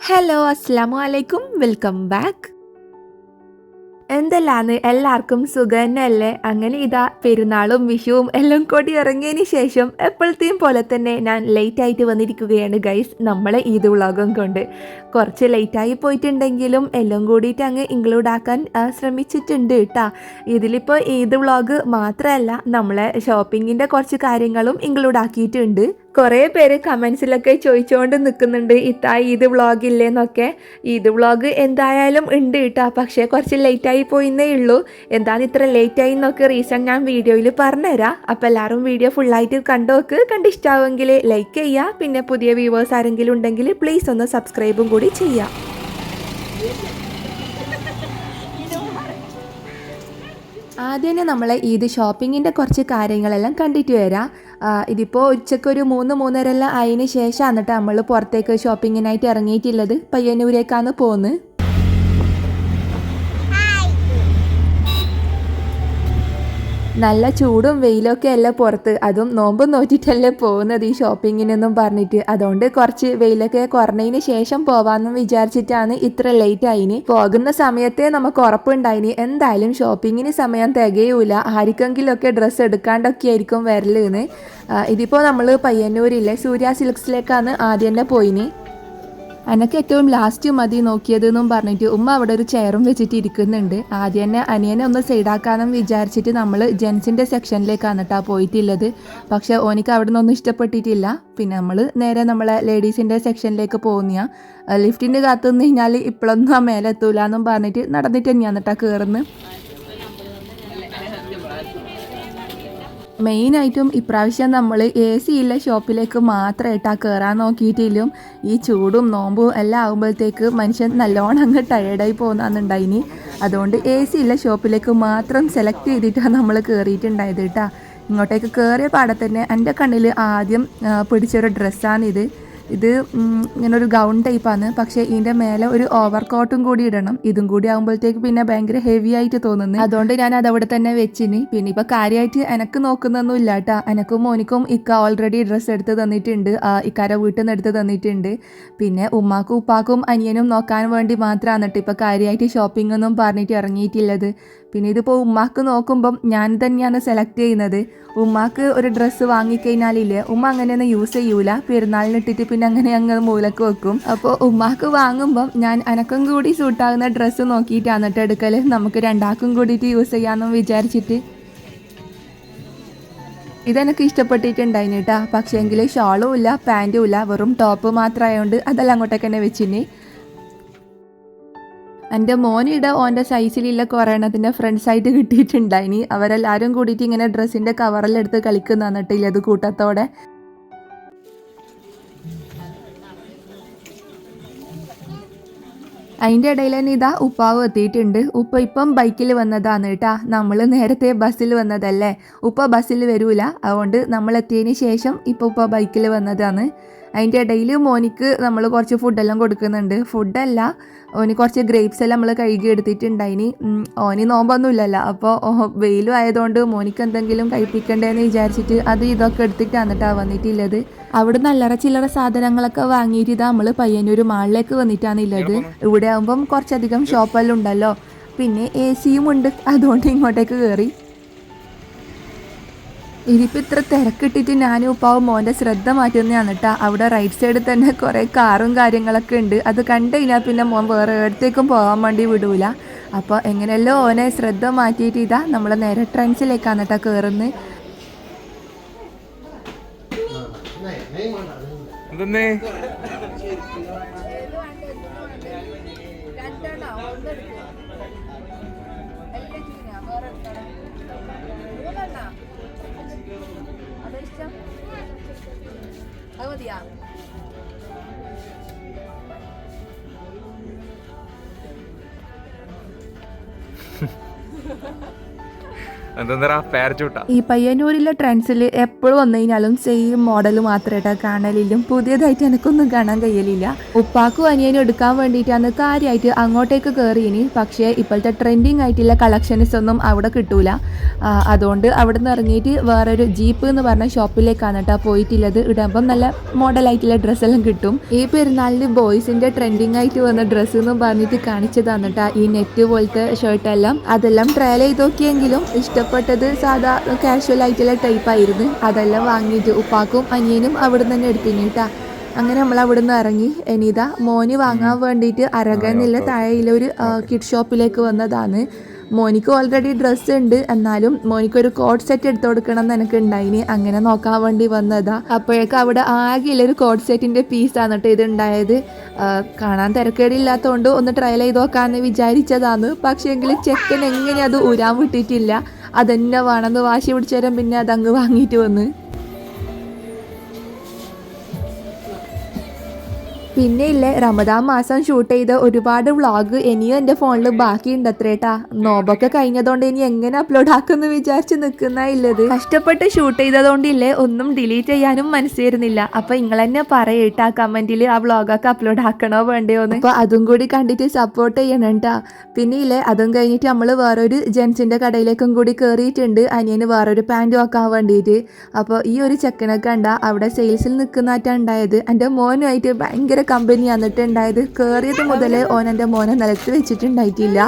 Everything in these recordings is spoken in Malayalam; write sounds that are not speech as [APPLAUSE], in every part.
ഹലോ അസ്സാം അലൈക്കും വെൽക്കം ബാക്ക് എന്തെല്ലാന്ന് എല്ലാവർക്കും സുഖം തന്നെയല്ലേ അങ്ങനെ ഇതാ പെരുന്നാളും വിഷുവും എല്ലാം കൂടി ഇറങ്ങിയതിന് ശേഷം എപ്പോഴത്തെയും പോലെ തന്നെ ഞാൻ ലേറ്റ് ആയിട്ട് വന്നിരിക്കുകയാണ് ഗൈസ് നമ്മളെ ഈദ് വ്ളോഗം കൊണ്ട്. കുറച്ച് ലേറ്റായി പോയിട്ടുണ്ടെങ്കിലും എല്ലാം കൂടിയിട്ട് അങ്ങ് ഇൻക്ലൂഡ് ആക്കാൻ ശ്രമിച്ചിട്ടുണ്ട് കേട്ടാ ഇതിലിപ്പോൾ ഈദ് വ്ളോഗ് മാത്രമല്ല നമ്മളെ ഷോപ്പിങ്ങിന്റെ കുറച്ച് കാര്യങ്ങളും ഇൻക്ലൂഡ് ആക്കിയിട്ടുണ്ട്. കുറേ പേര് കമൻസിലൊക്കെ ചോദിച്ചുകൊണ്ട് നിൽക്കുന്നുണ്ട് ഇത്താ ഈദ് വ്ളോഗ് ഇല്ലേന്നൊക്കെ. ഈദ് വ്ളോഗ് എന്തായാലും ഉണ്ട് കേട്ടോ പക്ഷേ കുറച്ച് ലേറ്റായി പോയിന്നേ ഉള്ളൂ. എന്താണ് ഇത്ര ലേറ്റായി എന്നൊക്കെ റീസൺ ഞാൻ വീഡിയോയിൽ പറഞ്ഞുതരാം. അപ്പോൾ എല്ലാവരും വീഡിയോ ഫുള്ളായിട്ട് കണ്ടോക്ക്. കണ്ടിഷ്ടാവുമെങ്കിൽ ലൈക്ക് ചെയ്യുക പിന്നെ പുതിയ വ്യൂവേഴ്സ് ആരെങ്കിലും ഉണ്ടെങ്കിൽ പ്ലീസ് ഒന്ന് സബ്സ്ക്രൈബും കൂടി ചെയ്യാം. ആദ്യം തന്നെ നമ്മൾ ഈദ് ഷോപ്പിങ്ങിന്റെ കുറച്ച് കാര്യങ്ങളെല്ലാം കണ്ടിട്ട് വരാം. ഇതിപ്പോൾ ഉച്ചയ്ക്ക് ഒരു മൂന്ന് മൂന്നര എല്ലാം ആയതിന് ശേഷം എന്നിട്ട് നമ്മൾ പുറത്തേക്ക് ഷോപ്പിങ്ങിനായിട്ട് ഇറങ്ങിയിട്ടുള്ളത്. പയ്യന്നൂരേക്കാണ് പോകുന്നത് നല്ല ചൂടും വെയിലൊക്കെ അല്ല പുറത്ത്? അതും നോമ്പ് നോറ്റിട്ടല്ലേ പോകുന്നത് ഈ ഷോപ്പിങ്ങിനെന്നും പറഞ്ഞിട്ട്. അതുകൊണ്ട് കുറച്ച് വെയിലൊക്കെ കുറഞ്ഞതിന് ശേഷം പോവാമെന്നും വിചാരിച്ചിട്ടാണ് ഇത്ര ലേറ്റ് ആയിന്. പോകുന്ന സമയത്തെ നമുക്ക് ഉറപ്പുണ്ടായിന്. എന്തായാലും ഷോപ്പിങ്ങിന് സമയം തികയൂല. ആർക്കെങ്കിലുമൊക്കെ ഡ്രസ്സ് എടുക്കാണ്ടൊക്കെ ആയിരിക്കും വരലെന്ന് ഇതിപ്പോൾ നമ്മൾ പയ്യന്നൂരിലെ സൂര്യ സിൽക്സിലേക്കാണ് ആദ്യം തന്നെ പോയിന്. എനക്ക് ഏറ്റവും ലാസ്റ്റ് മതി നോക്കിയതെന്നും പറഞ്ഞിട്ട് ഉമ്മ അവിടെ ഒരു ചെയറും വെച്ചിട്ട് ഇരിക്കുന്നുണ്ട്. ആദ്യം തന്നെ അനിയനെ ഒന്ന് സൈഡാക്കാനും വിചാരിച്ചിട്ട് നമ്മൾ ജെൻസിന്റെ സെക്ഷനിലേക്കാണ് കേട്ടോ പോയിട്ടുള്ളത്. പക്ഷേ ഓനിക്ക് അവിടെ നിന്നൊന്നും ഇഷ്ടപ്പെട്ടിട്ടില്ല. പിന്നെ നമ്മൾ നേരെ നമ്മളെ ലേഡീസിന്റെ സെക്ഷനിലേക്ക് പോകുന്ന ലിഫ്റ്റിന്റെ കാത്തു നിന്ന് കഴിഞ്ഞാൽ ഇപ്പോഴൊന്നും ആ മേലെ എത്തൂല എന്നും പറഞ്ഞിട്ട് നടന്നിട്ട് തന്നെയാണ് കേട്ടോ കയറുന്നത് മെയിനായിട്ടും ഇപ്രാവശ്യം നമ്മൾ എ സി ഇല്ല ഷോപ്പിലേക്ക് മാത്രമായിട്ടാ കയറാൻ നോക്കിയിട്ടില്ലും. ഈ ചൂടും നോമ്പും എല്ലാം ആകുമ്പോഴത്തേക്ക് മനുഷ്യൻ നല്ലോണം അങ്ങ് ടയേർഡായി പോകുന്നുണ്ടായിനി അതുകൊണ്ട് എ സി ഇല്ല ഷോപ്പിലേക്ക് മാത്രം സെലക്ട് ചെയ്തിട്ടാണ് നമ്മൾ കയറിയിട്ടുണ്ടായത് കേട്ടോ ഇങ്ങോട്ടേക്ക് കയറിയ പാടെ തന്നെ എന്റെ കണ്ണിൽ ആദ്യം പിടിച്ചൊരു ഡ്രസ്സാണിത് ഇത് ഇങ്ങനെ ഒരു ഗൗൺ ടൈപ്പാണ് പക്ഷേ ഇതിന്റെ മേലെ ഒരു ഓവർ കോട്ടും കൂടി ഇടണം. ഇതും കൂടി ആകുമ്പോഴത്തേക്ക് പിന്നെ ഭയങ്കര ഹെവി ആയിട്ട് തോന്നുന്നു. അതുകൊണ്ട് ഞാൻ അത് അവിടെ തന്നെ വെച്ചിന്. പിന്നെ ഇപ്പൊ കാര്യമായിട്ട് എനക്ക് നോക്കുന്നൊന്നും ഇല്ല കേട്ടോ എനക്കും മോനിക്കും ഇക്ക ഓൾറെഡി ഡ്രസ്സ് എടുത്ത് തന്നിട്ടുണ്ട്. ഇക്കാര വീട്ടിൽ നിന്ന് എടുത്ത് തന്നിട്ടുണ്ട്. പിന്നെ ഉമ്മാക്കും ഉപ്പാക്കും അനിയനും നോക്കാൻ വേണ്ടി മാത്രമാണ് കേട്ടോ ഇപ്പൊ കാര്യമായിട്ട് ഷോപ്പിംഗ് ഒന്നും പറഞ്ഞിട്ട് ഇറങ്ങിയിട്ടില്ലത് പിന്നെ ഇതിപ്പോൾ ഉമ്മാക്ക് നോക്കുമ്പം ഞാൻ തന്നെയാണ് സെലക്ട് ചെയ്യുന്നത്. ഉമ്മാക്ക് ഒരു ഡ്രസ്സ് വാങ്ങിക്കഴിഞ്ഞാലില്ലേ ഉമ്മ അങ്ങനെയൊന്നും യൂസ് ചെയ്യൂല. പെരുന്നാളിന് ഇട്ടിട്ട് പിന്നെ അങ്ങനെ അങ്ങ് മൂലക്ക് വെക്കും. അപ്പോൾ ഉമ്മാക്ക് വാങ്ങുമ്പം ഞാൻ അനക്കും കൂടി സൂട്ടാകുന്ന ഡ്രസ്സ് നോക്കിയിട്ടാണ് കേട്ടോ എടുക്കൽ നമുക്ക് രണ്ടാക്കും കൂടിയിട്ട് യൂസ് ചെയ്യാമെന്നും വിചാരിച്ചിട്ട്. ഇതെനിക്ക് ഇഷ്ടപ്പെട്ടിട്ടുണ്ടായിന് കേട്ടാ പക്ഷേ എങ്കിൽ ഷാളും ഇല്ല പാന്റും ഇല്ല. വെറും ടോപ്പ് മാത്രമായതുകൊണ്ട് അതെല്ലാം അങ്ങോട്ടേക്ക് തന്നെ വെച്ചിന്. എന്റെ മോനിടെ ഓന്റെ സൈസിലുള്ള കുറേണത്തിന്റെ ഫ്രണ്ട്സായിട്ട് കിട്ടിയിട്ടുണ്ടായിനി അവരെല്ലാവരും കൂടിയിട്ട് ഇങ്ങനെ ഡ്രസ്സിന്റെ കവറിലെടുത്ത് കളിക്കുന്ന എന്നിട്ടില്ല അത് കൂട്ടത്തോടെ? അതിന്റെ ഇടയിൽ തന്നെ ഇതാ ഉപ്പാവ് എത്തിയിട്ടുണ്ട്. ഉപ്പ ഇപ്പം ബൈക്കിൽ വന്നതാണ് കേട്ടാ. നമ്മൾ നേരത്തെ ബസ്സിൽ വന്നതല്ലേ? ഉപ്പ ബസ്സിൽ വരൂല. അതുകൊണ്ട് നമ്മൾ എത്തിയതിന് ശേഷം ഇപ്പം ഉപ്പ ബൈക്കിൽ വന്നതാണ്. അതിന്റെ ഇടയിൽ മോനിക്ക് നമ്മൾ കുറച്ച് ഫുഡെല്ലാം കൊടുക്കുന്നുണ്ട്. ഫുഡല്ല ഓന് കുറച്ച് ഗ്രേപ്സ് എല്ലാം നമ്മൾ കഴുകി എടുത്തിട്ടുണ്ടായിനി. ഓന് നോമ്പൊന്നുമില്ലല്ലോ. അപ്പോൾ വെയിലും ആയതുകൊണ്ട് മോനിക്ക് എന്തെങ്കിലും കഴിപ്പിക്കണ്ടേന്ന് വിചാരിച്ചിട്ട് അത് ഇതൊക്കെ എടുത്തിട്ടാണ് കേട്ടോ വന്നിട്ടുള്ളത്. അവിടെ നല്ലറ ചില്ലറ സാധനങ്ങളൊക്കെ വാങ്ങിയിട്ട് ഇതാ നമ്മൾ പയ്യന്നൂർ മാളിലേക്ക് വന്നിട്ടാണ് ഉള്ളത്. ഇവിടെ ആകുമ്പം കുറച്ചധികം ഷോപ്പെല്ലാം ഉണ്ടല്ലോ. പിന്നെ എ സിയും ഉണ്ട്. അതുകൊണ്ട് ഇങ്ങോട്ടേക്ക് കയറി ഇതിപ്പോൾ ഇത്ര തിരക്കിട്ടിട്ട് ഞാനും ഉപ്പാവും മോന്റെ ശ്രദ്ധ മാറ്റുന്നതാണ് കേട്ടോ അവിടെ റൈറ്റ് സൈഡിൽ തന്നെ കുറേ കാറും കാര്യങ്ങളൊക്കെ ഉണ്ട്. അത് കണ്ടു കഴിഞ്ഞാൽ പിന്നെ മോൻ വേറെ ഇടത്തേക്കും പോകാൻ വേണ്ടി വിടൂല. അപ്പോൾ എങ്ങനെയല്ലോ ഓനെ ശ്രദ്ധ മാറ്റിയിട്ട് ഇതാ നമ്മൾ നേരെ ട്രെൻസിലേക്കാണ് കേട്ടോ കയറുന്നത് എന്തെന്നേ día. ഈ പയ്യന്നൂരിലെ ട്രെൻഡ്സിൽ എപ്പോഴും വന്നു കഴിഞ്ഞാലും സെയിം മോഡൽ മാത്രമായിട്ട് കാണലില്ലും പുതിയതായിട്ട് എനിക്കൊന്നും കാണാൻ കഴിയലില്ല. ഉപ്പാക്കും അനിയനും എടുക്കാൻ വേണ്ടിയിട്ടാണ് കാര്യമായിട്ട് അങ്ങോട്ടേക്ക് കയറിയിനി പക്ഷേ ഇപ്പോഴത്തെ ട്രെൻഡിങ് ആയിട്ടുള്ള കളക്ഷൻസ് ഒന്നും അവിടെ കിട്ടൂല. അതുകൊണ്ട് അവിടെ നിന്ന് ഇറങ്ങിയിട്ട് വേറൊരു ജീപ്പ് എന്ന് പറഞ്ഞ ഷോപ്പിലേക്കാണ് കേട്ടോ പോയിട്ടുള്ളത്. ഇടുമ്പം നല്ല മോഡലായിട്ടുള്ള ഡ്രസ്സെല്ലാം കിട്ടും. ഈ പെരുന്നാളിന് ബോയ്സിന്റെ ട്രെൻഡിങ് ആയിട്ട് വന്ന ഡ്രസ്സ് എന്ന് പറഞ്ഞിട്ട് കാണിച്ചതാണ് കേട്ടോ ഈ നെറ്റ് പോലത്തെ ഷർട്ടെല്ലാം അതെല്ലാം ട്രയൽ ചെയ്ത് നോക്കിയെങ്കിലും ഇഷ്ടപ്പെട്ടത് സാധാ കാഷ്വൽ ആയിട്ടുള്ള ടൈപ്പ് ആയിരുന്നു. അതെല്ലാം വാങ്ങിയിട്ട് ഉപ്പാക്കും അനിയനും അവിടെ നിന്ന് തന്നെ എടുത്തിന് കേട്ടാ. അങ്ങനെ നമ്മൾ അവിടെ നിന്ന് ഇറങ്ങി. എനിത മോന് വാങ്ങാൻ വേണ്ടിയിട്ട് അരകന്നില്ല താഴെയിലെ ഒരു കിഡ് ഷോപ്പിലേക്ക് വന്നതാണ്. മോനിക്ക് ഓൾറെഡി ഡ്രസ്സ് ഉണ്ട്. എന്നാലും മോനിക്ക് ഒരു കോട്ട് സെറ്റ് എടുത്തു കൊടുക്കണം എന്ന് എനിക്ക് ഉണ്ടായിന്. അങ്ങനെ നോക്കാൻ വേണ്ടി വന്നതാ. അപ്പോഴേക്കും അവിടെ ആകെയുള്ള ഒരു കോട്ട് സെറ്റിന്റെ പീസാണ് കേട്ടോ ഇത് ഉണ്ടായത്. കാണാൻ തിരക്കേടില്ലാത്തതുകൊണ്ട് ഒന്ന് ട്രയൽ ചെയ്ത് നോക്കാമെന്ന് വിചാരിച്ചതാണ്. പക്ഷേ എങ്കിൽ ചെക്കൻ എങ്ങനെ അത് ഊരാൻ വിട്ടിട്ടില്ല. അതന്നെ വേണമെന്ന് വാശി പിടിച്ചേരം പിന്നെ അതങ്ങ് വാങ്ങിയിട്ട് വന്ന്. പിന്നെ ഇല്ലേ റമദാൻ മാസം ഷൂട്ട് ചെയ്ത ഒരുപാട് വ്ളോഗ് ഇനിയും എന്റെ ഫോണിൽ ബാക്കിയുണ്ട് അത്രേട്ടാ നോബൊക്കെ കഴിഞ്ഞതുകൊണ്ട് ഇനി എങ്ങനെ അപ്ലോഡ് ആക്കുമെന്ന് വിചാരിച്ച് നിൽക്കുന്ന ഇല്ലത്. കഷ്ടപ്പെട്ട് ഷൂട്ട് ചെയ്തതുകൊണ്ട് ഇല്ലേ ഒന്നും ഡിലീറ്റ് ചെയ്യാനും മനസ്സിരുന്നില്ല അപ്പൊ നിങ്ങൾ തന്നെ പറയട്ടാ കമന്റിൽ ആ വ്ളോഗൊക്കെ അപ്ലോഡ് ആക്കണോ വേണ്ടയോ എന്ന്. അപ്പൊ അതും കൂടി കണ്ടിട്ട് സപ്പോർട്ട് ചെയ്യണം ട്ടാ പിന്നെ ഇല്ലേ അതും കഴിഞ്ഞിട്ട് നമ്മൾ വേറൊരു ജെൻസിന്റെ കടയിലേക്കും കൂടി കയറിയിട്ടുണ്ട് അനിയന് വേറൊരു പാന്റ് വെക്കാൻ വേണ്ടിയിട്ട് അപ്പോൾ ഈ ഒരു ചെക്കനൊക്കെ കണ്ട അവിടെ സെയിൽസിൽ നിൽക്കുന്നതായിട്ടാണ് ഉണ്ടായത്. എന്റെ മോനുമായിട്ട് ഭയങ്കര കമ്പനി വന്നിട്ടുണ്ടായത് കയറിയത് മുതൽ ഓൻ എന്റെ മോനെ നിലത്ത് വെച്ചിട്ടുണ്ടായിട്ടില്ല.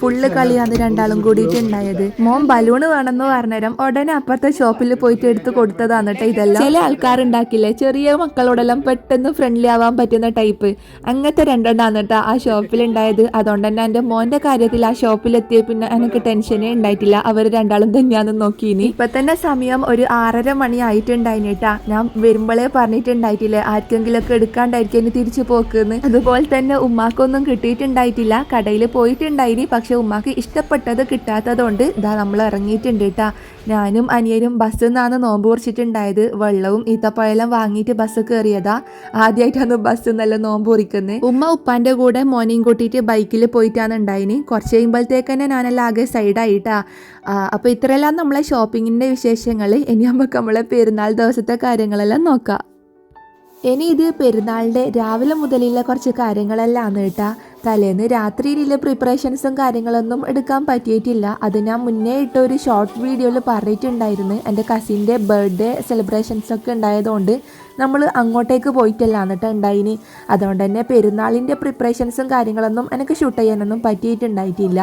ഫുള്ള് കളിയാണ് രണ്ടാളും കൂടിയിട്ടുണ്ടായത് മോൻ ബലൂണ് വേണമെന്ന് പറഞ്ഞേരം ഉടനെ അപ്പുറത്തെ ഷോപ്പിൽ പോയിട്ട് എടുത്ത് കൊടുത്തതാണ് കേട്ടോ ഇതെല്ലാം. ചില ആൾക്കാരുണ്ടാക്കില്ലേ ചെറിയ മക്കളോടെല്ലാം പെട്ടെന്ന് ഫ്രണ്ട്ലി ആവാൻ പറ്റുന്ന ടൈപ്പ് അങ്ങനത്തെ രണ്ടെണ്ണമാണ് കേട്ടോ ആ ഷോപ്പിൽ ഉണ്ടായത്. അതുകൊണ്ട് തന്നെ എന്റെ മോന്റെ കാര്യത്തിൽ ആ ഷോപ്പിൽ എത്തിയ പിന്നെ എനിക്ക് ടെൻഷനേ ഉണ്ടായിട്ടില്ല. അവർ രണ്ടാളും തന്നെയാന്ന് നോക്കിയിനി ഇപ്പൊ തന്നെ സമയം ഒരു ആറര മണി ആയിട്ടുണ്ടായിന് കേട്ടാ ഞാൻ വരുമ്പോഴേ പറഞ്ഞിട്ടുണ്ടായിട്ടില്ലേ? ആർക്കെങ്കിലും ഒക്കെ എടുക്കാണ്ടായിരിക്കും തിരിച്ചു പോക്കുന്ന്. അതുപോലെ തന്നെ ഉമ്മാക്കൊന്നും കിട്ടിയിട്ടുണ്ടായിട്ടില്ല. കടയിൽ പോയിട്ടുണ്ടായിനി. പക്ഷെ ഉമ്മാക്ക് ഇഷ്ടപ്പെട്ടത് കിട്ടാത്തതുകൊണ്ട് ഇതാ നമ്മൾ ഇറങ്ങിയിട്ടുണ്ട് കേട്ടാ ഞാനും അനിയനും ബസ്സിൽ നിന്നാണ് നോമ്പ് കുറിച്ചിട്ടുണ്ടായത് വെള്ളവും ഈത്തപ്പഴമെല്ലാം വാങ്ങിയിട്ട് ബസ് കയറിയതാ ആദ്യമായിട്ടാണ് ബസ്സിൽ നല്ല നോമ്പ് കുറിക്കുന്നത് ഉമ്മ ഉപ്പാന്റെ കൂടെ മോനെയും കൂട്ടിയിട്ട് ബൈക്കിൽ പോയിട്ടാണ് ഉണ്ടായിന്. കുറച്ച് കഴിയുമ്പോഴത്തേക്ക് തന്നെ ഞാനെല്ലാം ആകെ സൈഡായിട്ടാ അപ്പോൾ ഇത്രയെല്ലാം നമ്മളെ ഷോപ്പിങ്ങിന്റെ വിശേഷങ്ങൾ ഇനി നമുക്ക് നമ്മളെ പെരുന്നാൾ ദിവസത്തെ കാര്യങ്ങളെല്ലാം നോക്കാം. ഇനി ഇത് പെരുന്നാളിന്റെ രാവിലെ മുതലുള്ള കുറച്ച് കാര്യങ്ങളെല്ലാം കേട്ടാ. തലേന്ന് രാത്രിയിലുള്ള പ്രിപ്പറേഷൻസും കാര്യങ്ങളൊന്നും എടുക്കാൻ പറ്റിയിട്ടില്ല. അത് ഞാൻ മുന്നേ ഇട്ട ഒരു ഷോർട്ട് വീഡിയോയിൽ പറഞ്ഞിട്ടുണ്ടായിരുന്നു. എന്റെ കസിന്റെ ബർത്ത്ഡേ സെലിബ്രേഷൻസൊക്കെ ഉണ്ടായതുകൊണ്ട് നമ്മൾ അങ്ങോട്ടേക്ക് പോയിട്ടല്ല എന്നിട്ട് ഉണ്ടായിന്. അതുകൊണ്ട് തന്നെ പെരുന്നാളിന്റെ പ്രിപ്പറേഷൻസും കാര്യങ്ങളൊന്നും എനിക്ക് ഷൂട്ട് ചെയ്യാനൊന്നും പറ്റിയിട്ടുണ്ടായിട്ടില്ല.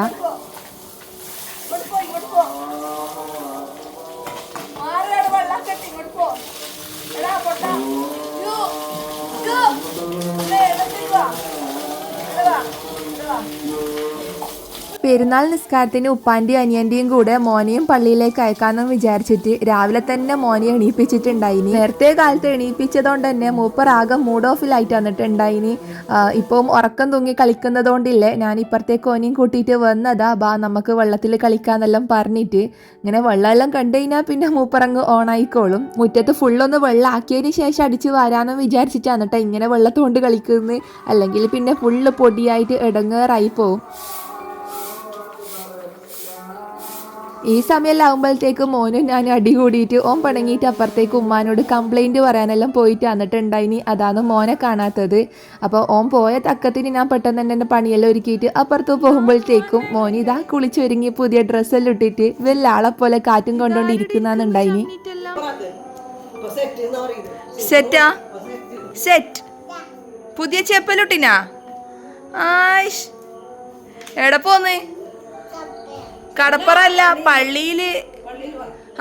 പെരുന്നാൾ നിസ്കാരത്തിന് ഉപ്പാന്റെയും അനിയന്റെയും കൂടെ മോനെയും പള്ളിയിലേക്ക് അയക്കാമെന്ന് വിചാരിച്ചിട്ട് രാവിലെ തന്നെ മോനെ എണീപ്പിച്ചിട്ടുണ്ടായിനി. നേരത്തെ കാലത്ത് എണീപ്പിച്ചതുകൊണ്ട് തന്നെ മൂപ്പർ ആകെ മൂഡ് ഓഫിലായിട്ട് വന്നിട്ടുണ്ടായിനി. ഇപ്പം ഉറക്കം തൂങ്ങി കളിക്കുന്നതുകൊണ്ടില്ലേ ഞാൻ ഇപ്പുറത്തേക്ക് ഓനെയും കൂട്ടിയിട്ട് വന്നതാ ബാ നമുക്ക് വെള്ളത്തിൽ കളിക്കാന്നെല്ലാം പറഞ്ഞിട്ട് ഇങ്ങനെ വെള്ളമെല്ലാം കണ്ടു കഴിഞ്ഞാൽ പിന്നെ മൂപ്പറങ്ങ് ഓണായിക്കോളും. മുറ്റത്ത് ഫുള്ളൊന്ന് വെള്ളം ആക്കിയതിന് ശേഷം അടിച്ച് വരാമെന്ന് വിചാരിച്ചിട്ടാണ് കേട്ടോ ഇങ്ങനെ വെള്ളത്തോണ്ട് കളിക്കുന്നത് അല്ലെങ്കിൽ പിന്നെ ഫുള്ള് പൊടിയായിട്ട് ഇടങ്ങേറായി പോവും. ഈ സമയമെല്ലാം ആകുമ്പോഴത്തേക്ക് മോനും ഞാൻ അടി കൂടിയിട്ട് ഓൻ പണങ്ങിയിട്ട് അപ്പുറത്തേക്ക് ഉമ്മാനോട് കംപ്ലൈന്റ് പറയാനെല്ലാം പോയിട്ട് വന്നിട്ടുണ്ടായിനി. അതാണ് മോനെ കാണാത്തത്. അപ്പോൾ ഓൻ പോയ തക്കത്തിന് ഞാൻ പെട്ടെന്ന് തന്നെ എന്റെ പണിയെല്ലാം ഒരുക്കിയിട്ട് അപ്പുറത്ത് പോകുമ്പോഴത്തേക്കും മോൻ ഇതാ കുളിച്ചൊരുങ്ങി പുതിയ ഡ്രസ്സെല്ലാം ഇട്ടിട്ട് വലിയ ആളെ പോലെ കാറ്റും കൊണ്ടുകൊണ്ടിരിക്കുന്നുണ്ടായിനി സെറ്റാ സെറ്റ് പുതിയ ചെപ്പലുട്ടിനാ? ആയിഷ്. എവിടെ പോന്ന്? കടപ്പുറല്ല പള്ളിയിൽ.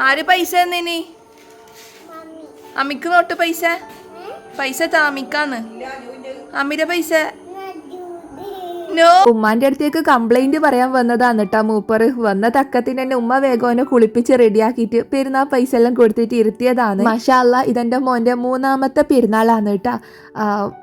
ആര് പൈസ തന്നീനി? അമ്മിക്ക് നോട്ട് പൈസ? പൈസ താമിക്കാന്ന് അമ്മിയുടെ പൈസ? നോ ഉമ്മാന്റെ അടുത്തേക്ക് കംപ്ലൈന്റ് പറയാൻ വന്നതാണ് കേട്ടാ മൂപ്പർ വന്ന തക്കത്തിന് തന്നെ ഉമ്മ വേഗോനെ കുളിപ്പിച്ച് റെഡിയാക്കിയിട്ട് പെരുന്നാൾ പൈസ എല്ലാം കൊടുത്തിട്ട് ഇരുത്തിയതാണ്. മഷാല്ല ഇതെന്റെ മോന്റെ മൂന്നാമത്തെ പെരുന്നാളാണ് കേട്ടാ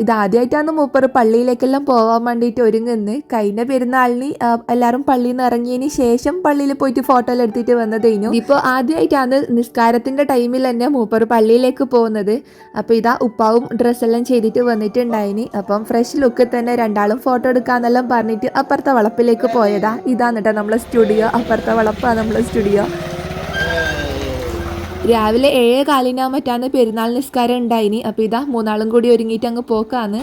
ഇത് ആദ്യമായിട്ടാണ് മൂപ്പർ പള്ളിയിലേക്കെല്ലാം പോവാൻ വേണ്ടിയിട്ട് ഒരുങ്ങുന്നത് കഴിഞ്ഞ പെരുന്നാളിന് എല്ലാവരും പള്ളിയിൽ നിന്ന് ഇറങ്ങിയതിന് ശേഷം പള്ളിയിൽ പോയിട്ട് ഫോട്ടോ എടുത്തിട്ട് വന്നതേനു ഇപ്പൊ ആദ്യമായിട്ടാണ് നിസ്കാരത്തിന്റെ ടൈമിൽ തന്നെ മൂപ്പർ പള്ളിയിലേക്ക് പോകുന്നത്. അപ്പോൾ ഇതാ ഉപ്പാവും ഡ്രസ്സെല്ലാം ചെയ്തിട്ട് വന്നിട്ടുണ്ടായിന്. അപ്പം ഫ്രഷ് ലുക്കിൽ തന്നെ രണ്ടാളും ഫോട്ടോ എടുക്കാന്നെല്ലാം വർത്തമാനം പറഞ്ഞിട്ട് അപ്പുറത്തെ വളപ്പിലേക്ക് പോയതാ. ഇതാണ് കേട്ടോ നമ്മളെ സ്റ്റുഡിയോ. അപ്പുറത്തെ വളപ്പാണ് നമ്മളെ സ്റ്റുഡിയോ. രാവിലെ ഏഴ് കാലിനാ മറ്റാന്ന് പെരുന്നാൾ നിസ്കാരം ഉണ്ടായിനി. അപ്പോൾ ഇതാ മൂന്നാളും കൂടി ഒരുങ്ങിയിട്ട് അങ്ങ് പോക്കാന്ന്.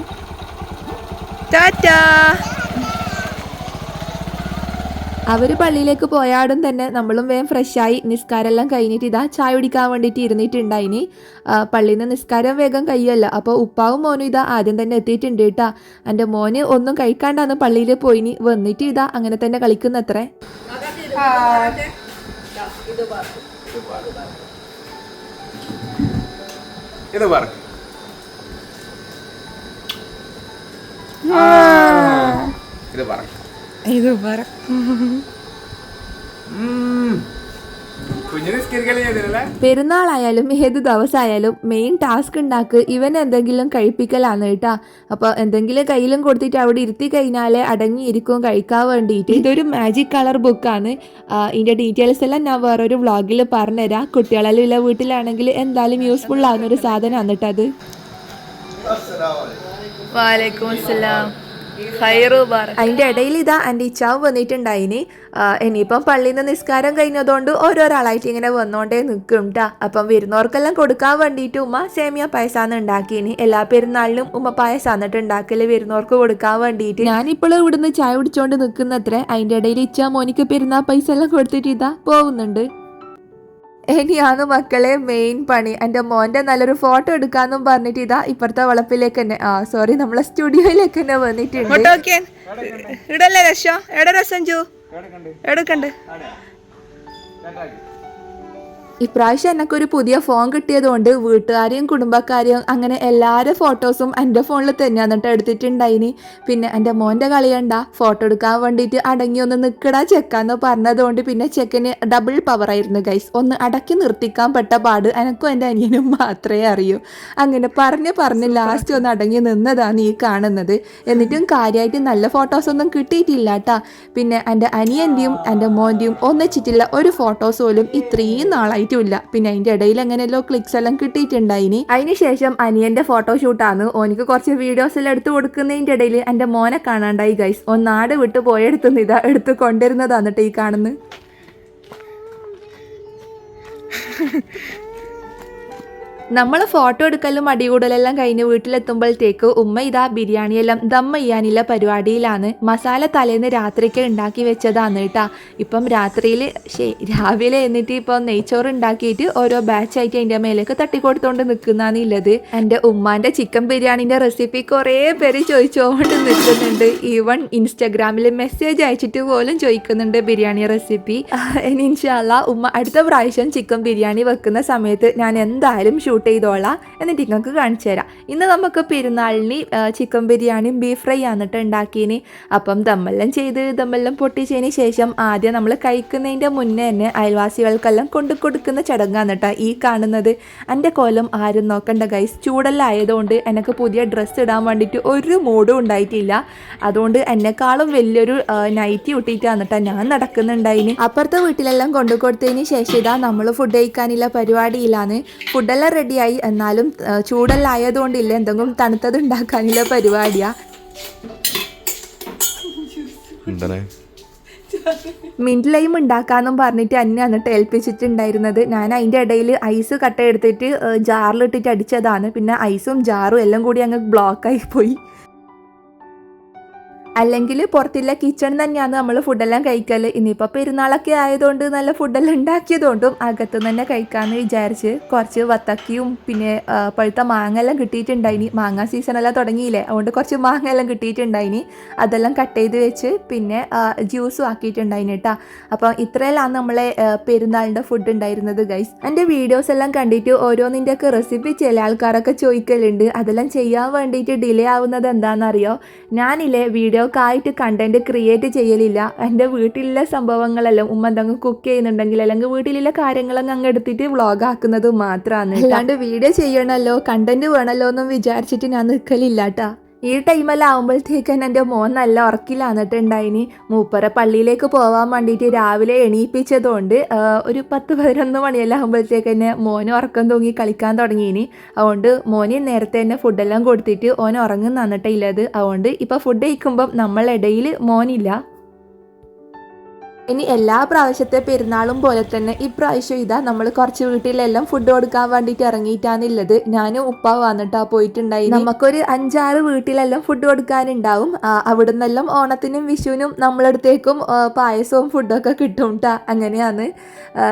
ടാറ്റാ. അവർ പള്ളിയിലേക്ക് പോയാടും തന്നെ നമ്മളും വേഗം ഫ്രഷായി നിസ്കാരമെല്ലാം കഴിഞ്ഞിട്ട് ഇതാ ചായ കുടിക്കാൻ വേണ്ടിയിട്ട് ഇരുന്നിട്ടുണ്ടായിനി പള്ളിയിൽ നിന്ന് നിസ്കാരം വേഗം കഴിയല്ല അപ്പോൾ ഉപ്പാവും മോനും ഇതാ ആദ്യം തന്നെ എത്തിയിട്ടുണ്ട് കേട്ടാ. എന്റെ മോന് ഒന്നും കഴിക്കാണ്ടാന്ന് പള്ളിയിൽ പോയിനി വന്നിട്ട് ഇതാ അങ്ങനെ തന്നെ കളിക്കുന്നത്രേ. ഇത് പറഞ്ഞു ഇത് പറ. ഇത് പറ. പെരുന്നാളായാലും ഏത് ദിവസമായാലും മെയിൻ ടാസ്ക് ഉണ്ടാക്ക് ഇവൻ എന്തെങ്കിലും കഴിപ്പിക്കലാണ് കേട്ടാ. അപ്പോൾ എന്തെങ്കിലും കയ്യിലും കൊടുത്തിട്ട് അവിടെ ഇരുത്തി കഴിഞ്ഞാലേ അടങ്ങിയിരിക്കും കഴിക്കാൻ വേണ്ടിയിട്ട്. ഇതൊരു മാജിക് കളർ ബുക്കാണ് ഇതിന്റെ ഡീറ്റെയിൽസ് എല്ലാം ഞാൻ വേറൊരു വ്ളോഗിൽ പറഞ്ഞുതരാം. കുട്ടികളെല്ലാം ഉള്ള വീട്ടിലാണെങ്കിൽ എന്തായാലും യൂസ്ഫുൾ ആകുന്ന ഒരു സാധനമാണ് കേട്ടത് വാലേക്കും അസ്സലാം. അതിന്റെ ഇടയിൽ ഇതാ എന്റെ ഇച്ചാവ് വന്നിട്ടുണ്ടായിനി. ഇനിയിപ്പം പള്ളിയിൽ നിന്ന് നിസ്കാരം കഴിഞ്ഞതുകൊണ്ട് ഓരോരാളായിട്ട് ഇങ്ങനെ വന്നോണ്ടേ നിൽക്കും ട്ടാ. അപ്പം വരുന്നവർക്കെല്ലാം കൊടുക്കാൻ വേണ്ടിയിട്ട് ഉമ്മ സേമിയ പായസാന്ന് ഉണ്ടാക്കിയിനി എല്ലാ പെരുന്നാളിലും ഉമ്മ പായസാന്നിട്ട് ഉണ്ടാക്കൽ വരുന്നവർക്ക് കൊടുക്കാൻ വേണ്ടിയിട്ട്. ഞാനിപ്പോഴും ഇവിടുന്ന് ചായ കുടിച്ചോണ്ട് നിൽക്കുന്നത്രേ അതിന്റെ ഇടയിൽ ഇച്ചാ മോനിക്ക് പെരുന്നാൾ പൈസ എല്ലാം കൊടുത്തിട്ട് ഇതാ പോകുന്നുണ്ട് ഇനിയാണ് മക്കളെ മെയിൻ പണി. എന്റെ മോന്റെ നല്ലൊരു ഫോട്ടോ എടുക്കാന്നും പറഞ്ഞിട്ട് ഇതാ ഇപ്പുറത്തെ വളപ്പിലേക്ക് തന്നെ. ആ സോറി നമ്മളെ സ്റ്റുഡിയോയിലേക്ക് തന്നെ വന്നിട്ടുണ്ട്. ഇടല്ലേ രസം എവിടെ രസം ജു? എടുക്കണ്ട് ഇപ്രാവശ്യം എന്നൊക്കെ ഒരു പുതിയ ഫോൺ കിട്ടിയതുകൊണ്ട് വീട്ടുകാരെയും കുടുംബക്കാരെയും അങ്ങനെ എല്ലാവരുടെ ഫോട്ടോസും എന്റെ ഫോണിൽ തന്നെ എന്നിട്ട് എടുത്തിട്ടുണ്ടായിനി. പിന്നെ എന്റെ മോന്റെ കളിയണ്ട ഫോട്ടോ എടുക്കാൻ വേണ്ടിയിട്ട് അടങ്ങി ഒന്ന് നിൽക്കടാ ചെക്കാന്ന് പറഞ്ഞതുകൊണ്ട് പിന്നെ ചെക്കന് ഡബിൾ പവർ ആയിരുന്നു ഗൈസ് ഒന്ന് അടക്കി നിർത്തിക്കാൻ പെട്ട പാട് എനക്കും എന്റെ അനിയനും മാത്രമേ അറിയൂ. അങ്ങനെ പറഞ്ഞ് പറഞ്ഞ് ലാസ്റ്റ് ഒന്ന് അടങ്ങി നിന്നതാണ് ഈ കാണുന്നത്. എന്നിട്ടും കാര്യമായിട്ട് നല്ല ഫോട്ടോസൊന്നും കിട്ടിയിട്ടില്ല കേട്ടാ പിന്നെ എന്റെ അനിയന്റെയും എന്റെ മോന്റെയും ഒന്നിച്ചിട്ടുള്ള ഒരു ഫോട്ടോസ് പോലും ഇത്രയും നാളായിട്ടും ഇല്ല പിന്നെ അതിന്റെ ഇടയിൽ എങ്ങനെയല്ലോ ക്ലിക്സ് എല്ലാം കിട്ടിയിട്ടുണ്ടായിനി. അതിന് ശേഷം അനിയന്റെ ഫോട്ടോഷൂട്ടാണ് ഓനിക്ക് കുറച്ച് വീഡിയോസ് എല്ലാം എടുത്തു കൊടുക്കുന്നതിന്റെ ഇടയിൽ എന്റെ മോനെ കാണാണ്ടായി ഗൈസ് നാട് വിട്ട് പോയെടുത്തുന്ന ഇതാ എടുത്ത് കൊണ്ടിരുന്നതാണ് കേട്ടോ ഈ കാണുന്നത് [LAUGHS] നമ്മൾ ഫോട്ടോ എടുക്കലും അടികൂടലെല്ലാം കഴിഞ്ഞ് വീട്ടിലെത്തുമ്പോഴത്തേക്ക് ഉമ്മ ഇതാ ബിരിയാണിയെല്ലാം ദം ചെയ്യാനില്ല പരിപാടിയിലാണ്. മസാല തലേന്ന് രാത്രിക്ക് ഉണ്ടാക്കി വെച്ചതാണ് കേട്ടാ ഇപ്പം രാത്രിയിൽ രാവിലെ എന്നിട്ട് ഇപ്പം നെയ്ച്ചോറ് ഉണ്ടാക്കിയിട്ട് ഓരോ ബാച്ചായിട്ട് അതിന്റെ മേലേക്ക് തട്ടിക്കൊടുത്തോണ്ട് നിൽക്കുന്നതാണ് ഉള്ളത് എന്റെ ഉമ്മാന്റെ ചിക്കൻ ബിരിയാണിന്റെ റെസിപ്പി കുറേ പേര് ചോദിച്ചുകൊണ്ട് നിൽക്കുന്നുണ്ട് ഈവൺ ഇൻസ്റ്റാഗ്രാമിൽ മെസ്സേജ് അയച്ചിട്ട് പോലും ചോദിക്കുന്നുണ്ട് ബിരിയാണി റെസിപ്പി ഇനി ഇൻഷാല്ല ഉമ്മ അടുത്ത പ്രാവശ്യം ചിക്കൻ ബിരിയാണി വെക്കുന്ന സമയത്ത് ഞാൻ എന്തായാലും ഷൂട്ട് ചെയ്തോളാം. എന്നിട്ട് നിങ്ങൾക്ക് കാണിച്ചു തരാം. ഇന്ന് നമുക്ക് പെരുന്നാളിന് ചിക്കൻ ബിരിയാണിയും ബീഫ് ഫ്രൈ ആന്നിട്ട് ഉണ്ടാക്കിയിന്. അപ്പം ദമ്മെല്ലാം ചെയ്ത് ദമ്മെല്ലാം പൊട്ടിച്ചതിന് ശേഷം ആദ്യം നമ്മൾ കഴിക്കുന്നതിന്റെ മുന്നേ തന്നെ അയൽവാസികൾക്കെല്ലാം കൊണ്ടു കൊടുക്കുന്ന ചടങ്ങാണ് കേട്ടോ ഈ കാണുന്നത്. എന്റെ കോലം ആരും നോക്കണ്ട ഗൈസ് ചൂടെല്ലാം ആയതുകൊണ്ട് എനിക്ക് പുതിയ ഡ്രസ്സ് ഇടാൻ വേണ്ടിയിട്ട് ഒരു മൂഡും ഉണ്ടായിട്ടില്ല. അതുകൊണ്ട് എന്നെക്കാളും വലിയൊരു നൈറ്റി ഇട്ടിട്ടാണ് കേട്ടോ ഞാൻ നടക്കുന്നുണ്ടായിന്. അപ്പുറത്തെ വീട്ടിലെല്ലാം കൊണ്ടു കൊടുത്തതിന് ശേഷം ഇതാ നമ്മൾ ഫുഡ് കഴിക്കാനുള്ള പരിപാടിയിലാണ്. ഫുഡെല്ലാം റെഡിയായി എന്നാലും ചൂടെല്ലാം ആയതുകൊണ്ടില്ല എന്തെങ്കിലും തണുത്തത് ഉണ്ടാക്കാനുള്ള പരിപാടിയാ. മിന്റ് ലൈം ഉണ്ടാക്കാന്നും പറഞ്ഞിട്ട് എന്നെ എന്നിട്ട് ഏൽപ്പിച്ചിട്ടുണ്ടായിരുന്നത്. ഞാൻ അതിന്റെ ഇടയിൽ ഐസ് കട്ട എടുത്തിട്ട് ജാറിലിട്ടിട്ട് അടിച്ചതാണ്. പിന്നെ ഐസും ജാറും എല്ലാം കൂടി അങ്ങ് ബ്ലോക്കായി പോയി. അല്ലെങ്കിൽ പുറത്തുള്ള കിച്ചൺ തന്നെയാണ് നമ്മൾ ഫുഡെല്ലാം കഴിക്കൽ ഇനിയിപ്പോൾ പെരുന്നാളൊക്കെ ആയതുകൊണ്ട് നല്ല ഫുഡെല്ലാം ഉണ്ടാക്കിയതുകൊണ്ടും അകത്ത് തന്നെ കഴിക്കാമെന്ന് വിചാരിച്ച് കുറച്ച് വത്തക്കിയും പിന്നെ പഴുത്ത മാങ്ങ എല്ലാം കിട്ടിയിട്ടുണ്ടായിനി. മാങ്ങ സീസണെല്ലാം തുടങ്ങിയില്ലേ? അതുകൊണ്ട് കുറച്ച് മാങ്ങ എല്ലാം കിട്ടിയിട്ടുണ്ടായിനി. അതെല്ലാം കട്ട് ചെയ്ത് വെച്ച് പിന്നെ ജ്യൂസും ആക്കിയിട്ടുണ്ടായിന് കേട്ടോ അപ്പോൾ ഇത്രയെല്ലാം നമ്മളെ പെരുന്നാളിന്റെ ഫുഡ് ഉണ്ടായിരുന്നത് ഗൈസ് എന്റെ വീഡിയോസ് എല്ലാം കണ്ടിട്ട് ഓരോന്നിന്റെയൊക്കെ റെസിപ്പി ചില ആൾക്കാരൊക്കെ ചോദിക്കലുണ്ട്. അതെല്ലാം ചെയ്യാൻ വേണ്ടിയിട്ട് ഡിലേ ആവുന്നത് എന്താണെന്നറിയോ? ഞാനില്ലേ വീഡിയോക്കായിട്ട് കണ്ടന്റ് ക്രിയേറ്റ് ചെയ്യലില്ല. എന്റെ വീട്ടിലുള്ള സംഭവങ്ങളെല്ലാം ഉമ്മ എന്തെങ്കിലും കുക്ക് ചെയ്യുന്നുണ്ടെങ്കിൽ അല്ലെങ്കിൽ വീട്ടിലുള്ള കാര്യങ്ങളൊക്കെ അങ്ങ് എടുത്തിട്ട് വ്ളോഗ് ആക്കുന്നത് മാത്രമാണ് അല്ലാണ്ട് വീഡിയോ ചെയ്യണമല്ലോ കണ്ടന്റ് വേണമല്ലോ എന്നും വിചാരിച്ചിട്ട് ഞാൻ നിൽക്കലില്ല കേട്ടാ ഈ ടൈമെല്ലാം എന്റെ മോൻ നല്ല ഉറക്കിലാന്നിട്ടുണ്ടായിനി മൂപ്പറ പള്ളിയിലേക്ക് പോകാൻ വേണ്ടിയിട്ട് രാവിലെ എണീപ്പിച്ചതുകൊണ്ട് ഒരു പത്ത് പതിനൊന്ന് മണിയെല്ലാം ആകുമ്പോഴത്തേക്ക് തന്നെ മോന് ഉറക്കം തൂങ്ങി കളിക്കാൻ തുടങ്ങിയിനി അതുകൊണ്ട് മോന് നേരത്തെ തന്നെ ഫുഡെല്ലാം കൊടുത്തിട്ട് ഓൻ ഉറങ്ങുന്നിട്ടേ ഇല്ലത്. അതുകൊണ്ട് ഇപ്പോൾ ഫുഡ് കഴിക്കുമ്പം നമ്മളിടയിൽ മോനില്ല. ഇനി എല്ലാ പ്രാവശ്യത്തെ പെരുന്നാളും പോലെ തന്നെ ഇപ്രാവശ്യം ഇതാ നമ്മൾ കുറച്ച് വീട്ടിലെല്ലാം ഫുഡ് കൊടുക്കാൻ വേണ്ടിയിട്ട് ഇറങ്ങിയിട്ടാന്നുള്ളത് ഞാനും ഉപ്പ വന്നിട്ടാ പോയിട്ടുണ്ടായി നമുക്കൊരു അഞ്ചാറ് വീട്ടിലെല്ലാം ഫുഡ് കൊടുക്കാനുണ്ടാവും. അവിടെ അവിടുന്നെല്ലാം ഓണത്തിനും വിഷുവിനും നമ്മളടുത്തേക്കും പായസവും ഫുഡൊക്കെ കിട്ടും ട്ടാ. അങ്ങനെയാണ്.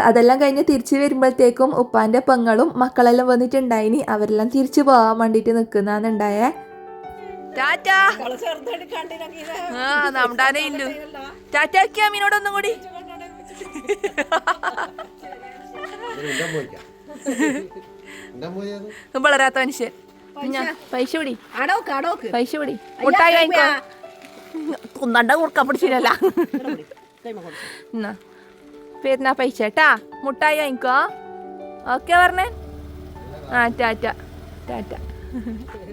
അതെല്ലാം കഴിഞ്ഞ് തിരിച്ചു വരുമ്പോഴത്തേക്കും ഉപ്പാന്റെ പെങ്ങളും മക്കളെല്ലാം വന്നിട്ടുണ്ടായിനി. അവരെല്ലാം തിരിച്ചു പോകാൻ വേണ്ടിയിട്ട് നിൽക്കുന്നതാണുണ്ടായേ ടാറ്റാ. ആ നമ്മുടെ ഇല്ലു. ടാറ്റാക്കി അമ്മീനോടൊന്നും കൂടി. വളരാത്ത മനുഷ്യൻ. പൈസ. പിടി. പൈസ പിടി. മുട്ടായി വാങ്ങിക്കോ. കുന്നണ്ട കുറുക്ക പിടിച്ചില്ല എന്നാ. പേരുന്നാ പൈസ കേട്ടാ മുട്ടായി വാങ്ങിക്കോ. ഓക്കെ പറഞ്ഞേ. ആ ടാറ്റ. ടാറ്റ.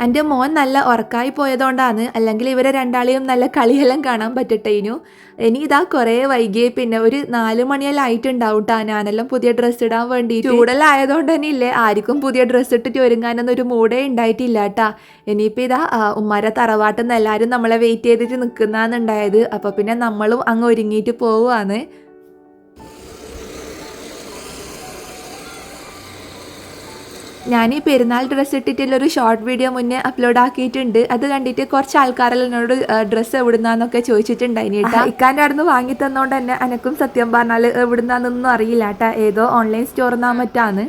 എന്റെ മോൻ നല്ല ഉറക്കായി പോയതുകൊണ്ടാണ് അല്ലെങ്കിൽ ഇവരെ രണ്ടാളെയും നല്ല കളിയെല്ലാം കാണാൻ പറ്റട്ടേനു ഇനി. ഇതാ കുറേ വൈകിയേ പിന്നെ ഒരു നാല് മണിയെല്ലാം ആയിട്ടുണ്ടാവും കേട്ടോ ഞാനെല്ലാം പുതിയ ഡ്രസ്സ് ഇടാൻ വേണ്ടി ചൂടെല്ലാം ആയതുകൊണ്ട് തന്നെ ഇല്ലേ ആർക്കും പുതിയ ഡ്രസ്സ് ഇട്ടിട്ട് ഒരുങ്ങാനൊന്നും ഒരു മൂടേ ഉണ്ടായിട്ടില്ല കേട്ടാ ഇനിയിപ്പോൾ ഇതാ ഉമ്മാരെ തറവാട്ടിൽ നിന്ന് എല്ലാവരും നമ്മളെ വെയിറ്റ് ചെയ്തിട്ട് നിൽക്കുന്നതാണ് ഉണ്ടായത് അപ്പോൾ പിന്നെ നമ്മളും അങ്ങ് ഒരുങ്ങിയിട്ട് പോവുകയാണ്. ഞാൻ ഈ പെരുന്നാൾ ഡ്രസ്സ് ഇട്ടിട്ടുള്ള ഒരു ഷോർട്ട് വീഡിയോ മുന്നേ അപ്ലോഡ് ആക്കിയിട്ടുണ്ട്. അത് കണ്ടിട്ട് കുറച്ച് ആൾക്കാരെല്ലാം എന്നോട് ഡ്രസ്സ് എവിടുന്നാന്നൊക്കെ ചോദിച്ചിട്ടുണ്ടായിനി കേട്ടാ. ഇക്കാന്റെ അവിടെ നിന്ന് വാങ്ങി തന്നോണ്ട് തന്നെ എനക്കും സത്യം പറഞ്ഞാൽ എവിടുന്നാന്നൊന്നും അറിയില്ല കേട്ടാ. ഏതോ ഓൺലൈൻ സ്റ്റോറിന്നാ മറ്റാണ്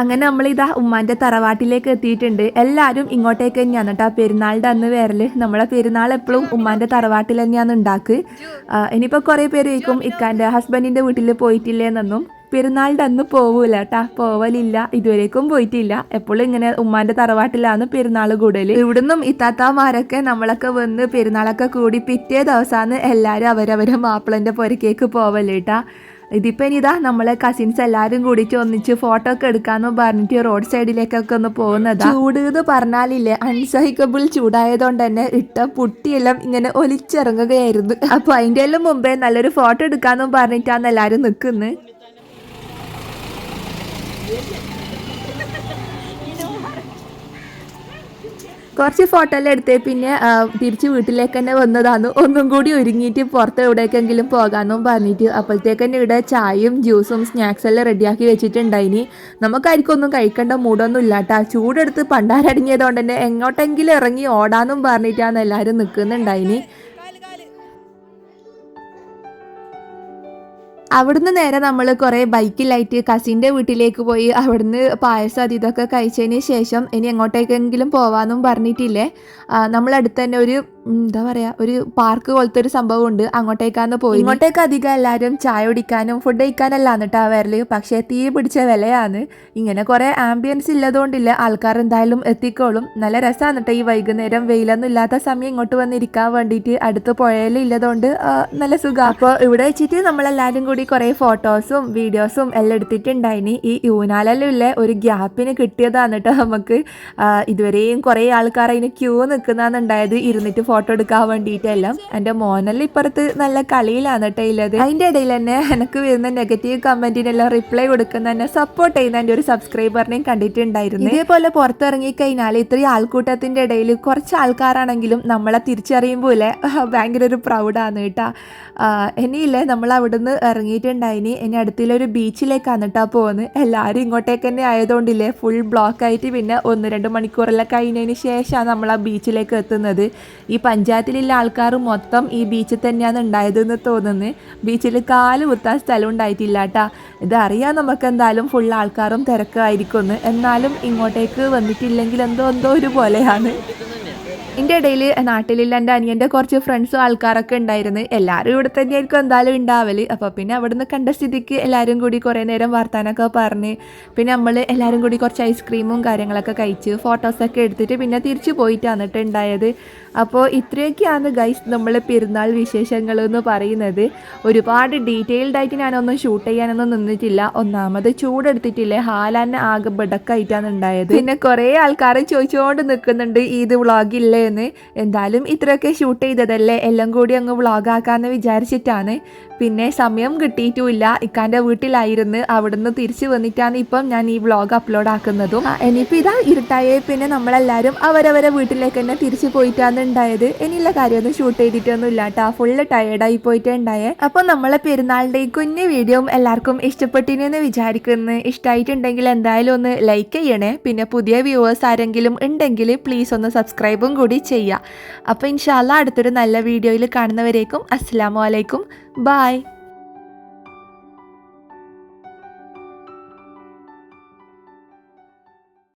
അങ്ങനെ നമ്മളിതാ ഉമ്മാന്റെ തറവാട്ടിലേക്ക് എത്തിയിട്ടുണ്ട്. എല്ലാവരും ഇങ്ങോട്ടേക്ക് തന്നെയാണ് കേട്ടോ പെരുന്നാളുടെ അന്ന് വരൽ നമ്മളെ പെരുന്നാൾ എപ്പോഴും ഉമ്മാന്റെ തറവാട്ടിൽ തന്നെയാണ് ഉണ്ടാക്ക്. ഇനിയിപ്പോ കുറേ പേര് ചോദിക്കും ഇക്കാന്റെ ഹസ്ബൻഡിന്റെ വീട്ടിൽ പോയിട്ടില്ലേന്നൊന്നും പെരുന്നാളിന്റെ അന്ന് പോവൂല കേട്ടാ പോവലില്ല. ഇതുവരേക്കും പോയിട്ടില്ല. എപ്പോഴും ഇങ്ങനെ ഉമ്മാന്റെ തറവാട്ടിലാണ് പെരുന്നാൾ കൂടുതൽ. ഇവിടുന്നും ഇത്താത്താമാരൊക്കെ നമ്മളൊക്കെ വന്ന് പെരുന്നാളൊക്കെ കൂടി പിറ്റേ ദിവസമാണ് എല്ലാവരും അവരവരെ മാപ്പിളന്റെ പുരക്കേക്ക് പോവൽ കേട്ടാ ഇതിപ്പോൾ ഇനി ഇതാ നമ്മളെ കസിൻസ് എല്ലാവരും കൂടിയിട്ട് ഒന്നിച്ച് ഫോട്ടോ ഒക്കെ എടുക്കാന്ന് പറഞ്ഞിട്ട് റോഡ് സൈഡിലേക്കൊക്കെ ഒന്ന് പോകുന്നതാ. ചൂട് എന്ന് പറഞ്ഞാലില്ലേ അൺസഹിക്കബിൾ ചൂടായതുകൊണ്ട് തന്നെ ഇട്ട പുട്ടിയെല്ലാം ഇങ്ങനെ ഒലിച്ചിറങ്ങുകയായിരുന്നു. അപ്പോൾ അതിന്റെ എല്ലാം മുമ്പേ നല്ലൊരു ഫോട്ടോ എടുക്കാന്നും പറഞ്ഞിട്ടാണ് എല്ലാവരും നിൽക്കുന്നത് കുറച്ച് ഫോട്ടോ എല്ലാം എടുത്തേ പിന്നെ തിരിച്ച് വീട്ടിലേക്ക് തന്നെ വന്നതാണ് ഒന്നും കൂടി ഒരുങ്ങിയിട്ട് പുറത്ത് എവിടേക്കെങ്കിലും പോകാമെന്നും പറഞ്ഞിട്ട് അപ്പോഴത്തേക്ക് തന്നെ ഇവിടെ ചായയും ജ്യൂസും സ്നാക്സ് എല്ലാം റെഡിയാക്കി വെച്ചിട്ടുണ്ടായിനി. നമുക്കായിരിക്കും ഒന്നും കഴിക്കേണ്ട മൂടൊന്നും ഇല്ല കേട്ടോ ചൂടെടുത്ത് പണ്ടാരടങ്ങിയതുകൊണ്ട് തന്നെ എങ്ങോട്ടെങ്കിലും ഇറങ്ങി ഓടാന്നും പറഞ്ഞിട്ടാണ് എല്ലാവരും നിൽക്കുന്നുണ്ടായിനി അവിടുന്ന് നേരെ നമ്മൾ കുറേ ബൈക്കിലായിട്ട് കസിന്റെ വീട്ടിലേക്ക് പോയി അവിടുന്ന് പായസം അത് ഇതൊക്കെ കഴിച്ചതിന് ശേഷം ഇനി എങ്ങോട്ടേക്കെങ്കിലും പോവാമെന്നും പറഞ്ഞിട്ടില്ലേ? നമ്മളടുത്ത് തന്നെ ഒരു എന്താ പറയാ ഒരു പാർക്ക് പോലത്തെ ഒരു സംഭവം ഉണ്ട് അങ്ങോട്ടേക്കാന്ന് പോയി. ഇങ്ങോട്ടേക്ക് അധികം എല്ലാവരും ചായ കുടിക്കാനും ഫുഡ് കഴിക്കാനല്ലാന്ന് കേട്ടോ വരൽ. പക്ഷേ തീ പിടിച്ച വിലയാണ്. ഇങ്ങനെ കുറേ ആംബിയൻസ് ഇല്ലതുകൊണ്ടില്ല ആൾക്കാർ എന്തായാലും എത്തിക്കോളും. നല്ല രസമാണ് കേട്ടോ ഈ വൈകുന്നേരം. വെയിലൊന്നും ഇല്ലാത്ത സമയം ഇങ്ങോട്ട് വന്നിരിക്കാൻ വേണ്ടിയിട്ട് അടുത്ത് പുഴയിൽ ഇല്ലതുകൊണ്ട് നല്ല സുഖം. അപ്പോൾ ഇവിടെ വെച്ചിട്ട് നമ്മളെല്ലാവരും കൂടി കുറേ ഫോട്ടോസും വീഡിയോസും എല്ലാം എടുത്തിട്ടുണ്ടായിനി. ഈ യൂനാലെല്ലാം ഒരു ഗ്യാപ്പിന് കിട്ടിയതാണ് കേട്ടോ നമുക്ക്. ഇതുവരെയും കുറേ ആൾക്കാർ അതിന് ക്യൂ നിൽക്കുന്നതാണുണ്ടായത് ഇരുന്നിട്ട് ഫോട്ടോ എടുക്കാൻ വേണ്ടിയിട്ടെല്ലാം എന്റെ മോനെല്ലാം ഇപ്പുറത്ത് നല്ല കളിയിലാണ് കേട്ടോ ഇല്ലത് അതിന്റെ ഇടയിൽ തന്നെ എനിക്ക് വരുന്ന നെഗറ്റീവ് കമന്റിനെല്ലാം റിപ്ലൈ കൊടുക്കുന്ന തന്നെ സപ്പോർട്ട് ചെയ്യുന്ന എന്റെ ഒരു സബ്സ്ക്രൈബറിനെയും കണ്ടിട്ടുണ്ടായിരുന്നു. ഇതേപോലെ പുറത്തിറങ്ങി കഴിഞ്ഞാൽ ഇത്രയും ആൾക്കൂട്ടത്തിന്റെ ഇടയിൽ കുറച്ച് ആൾക്കാരാണെങ്കിലും നമ്മളെ തിരിച്ചറിയുമ്പോൾ ഭയങ്കര ഒരു പ്രൗഡാണ് കേട്ടോ. ഇനിയില്ലേ നമ്മൾ അവിടുന്ന് ഇറങ്ങിയിട്ടുണ്ടായിനി. ഇനി അടുത്തിലൊരു ബീച്ചിലേക്കാണ് കേട്ടോ പോകുന്നത് എല്ലാവരും ഇങ്ങോട്ടേക്ക് തന്നെ ആയതുകൊണ്ടില്ലേ ഫുൾ ബ്ലോക്ക് ആയിട്ട് പിന്നെ ഒന്ന് രണ്ട് മണിക്കൂറെല്ലാം കഴിഞ്ഞതിന് ശേഷമാണ് നമ്മൾ ആ ബീച്ചിലേക്ക് എത്തുന്നത്. ഈ പഞ്ചായത്തിലുള്ള ആൾക്കാർ മൊത്തം ഈ ബീച്ചിൽ തന്നെയാണ് ഉണ്ടായതെന്ന് തോന്നുന്നു. ബീച്ചിൽ കാൽ കുത്താൻ സ്ഥലം ഉണ്ടായിട്ടില്ല കേട്ടാ ഇതറിയാം നമുക്ക് എന്തായാലും ഫുൾ ആൾക്കാരും തിരക്കായിരിക്കുമെന്ന് എന്നാലും ഇങ്ങോട്ടേക്ക് വന്നിട്ടില്ലെങ്കിൽ എന്തോ എന്തോ ഒരു പോലെയാണ് എന്റെ ഇടയിൽ നാട്ടിലില്ല എന്റെ അനിയന്റെ കുറച്ച് ഫ്രണ്ട്സും ആൾക്കാരൊക്കെ ഉണ്ടായിരുന്നു. എല്ലാവരും ഇവിടെ തന്നെയായിരിക്കും എന്തായാലും ഉണ്ടാവൽ അപ്പോൾ പിന്നെ അവിടുന്ന് കണ്ട സ്ഥിതിക്ക് എല്ലാവരും കൂടി കുറേ നേരം വർത്താനൊക്കെ പറഞ്ഞ് പിന്നെ നമ്മൾ എല്ലാവരും കൂടി കുറച്ച് ഐസ്ക്രീമും കാര്യങ്ങളൊക്കെ കഴിച്ച് ഫോട്ടോസൊക്കെ എടുത്തിട്ട് പിന്നെ തിരിച്ചു പോയിട്ടാണ് കേട്ടോ ഉണ്ടായത് അപ്പോൾ ഇത്രയൊക്കെയാണ് ഗൈസ് നമ്മൾ പെരുന്നാൾ വിശേഷങ്ങൾ എന്ന് പറയുന്നത്. ഒരുപാട് ഡീറ്റെയിൽഡ് ആയിട്ട് ഞാനൊന്നും ഷൂട്ട് ചെയ്യാനൊന്നും നിന്നിട്ടില്ല. ഒന്നാമത് ചൂടെടുത്തിട്ടില്ലേ ഹാലാൻ ആകെ ബിടക്കായിട്ടാണ് ഉണ്ടായത് പിന്നെ കുറേ ആൾക്കാർ ചോദിച്ചുകൊണ്ട് നിൽക്കുന്നുണ്ട് ഇത് വ്ളോഗില്ലേ എന്ന് എന്തായാലും ഇത്രയൊക്കെ ഷൂട്ട് ചെയ്തതല്ലേ? എല്ലാം കൂടി അങ്ങ് വ്ളോഗാക്കാമെന്ന് വിചാരിച്ചിട്ടാണ്. പിന്നെ സമയം കിട്ടിയിട്ടുമില്ല. ഇക്കാന്റെ വീട്ടിലായിരുന്നു. അവിടുന്ന് തിരിച്ചു വന്നിട്ടാണ് ഇപ്പം ഞാൻ ഈ വ്ളോഗ് അപ്ലോഡ് ആക്കുന്നതും. ഇനിയിപ്പോൾ ഇതാ ഇരുട്ടായേ. പിന്നെ നമ്മളെല്ലാവരും അവരവരെ വീട്ടിലേക്ക് തന്നെ തിരിച്ചു പോയിട്ടാണ് ഉണ്ടായത്. ഇനിയുള്ള കാര്യമൊന്നും ഷൂട്ട് ചെയ്തിട്ടൊന്നും ഇല്ല കേട്ടോ ഫുള്ള് ടയേർഡായി പോയിട്ടേ ഉണ്ടായേ. അപ്പോൾ നമ്മളെ പെരുന്നാളിന്റെ ഈ കുഞ്ഞു വീഡിയോയും എല്ലാവർക്കും ഇഷ്ടപ്പെട്ടിനെന്ന് വിചാരിക്കുന്നു. ഇഷ്ടമായിട്ടുണ്ടെങ്കിൽ എന്തായാലും ഒന്ന് ലൈക്ക് ചെയ്യണേ. പിന്നെ പുതിയ വ്യൂവേഴ്സ് ആരെങ്കിലും ഉണ്ടെങ്കിൽ പ്ലീസ് ഒന്ന് സബ്സ്ക്രൈബും കൂടി ചെയ്യുക അപ്പോൾ ഇൻഷാല്ല അടുത്തൊരു നല്ല വീഡിയോയിൽ കാണുന്നവരേക്കും അസ്സാം വലൈക്കും ബായ്